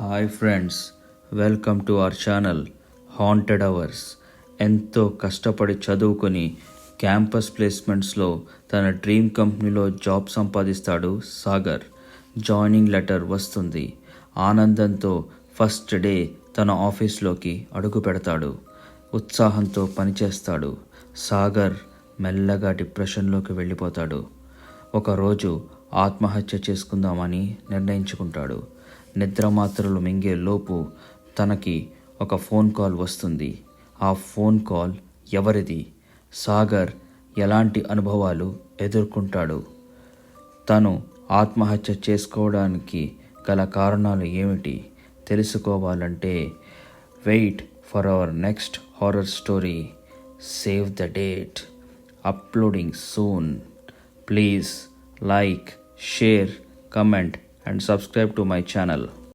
Hi friends welcome to our channel haunted hours ఎంతో కష్టపడి చదువుకొని క్యాంపస్ ప్లేస్మెంట్స్లో తన డ్రీమ్ కంపెనీలో జాబ్ సంపాదిస్తాడు సాగర్. జాయినింగ్ లెటర్ వస్తుంది. ఆనందంతో ఫస్ట్ డే తన ఆఫీస్లోకి అడుగు పెడతాడు. ఉత్సాహంతో పనిచేస్తాడు. సాగర్ మెల్లగా డిప్రెషన్లోకి వెళ్ళిపోతాడు. ఒకరోజు ఆత్మహత్య చేసుకుందామని నిర్ణయించుకుంటాడు. నిద్రమాత్రలు మింగే లోపు తనకి ఒక ఫోన్ కాల్ వస్తుంది. ఆ ఫోన్ కాల్ ఎవరిది? సాగర్ ఎలాంటి అనుభవాలు ఎదుర్కొంటాడు? తను ఆత్మహత్య చేసుకోవడానికి గల కారణాలు ఏమిటి? తెలుసుకోవాలంటే wait for our next horror story. Save the date. Uploading soon. Please like share comment. And subscribe to my channel.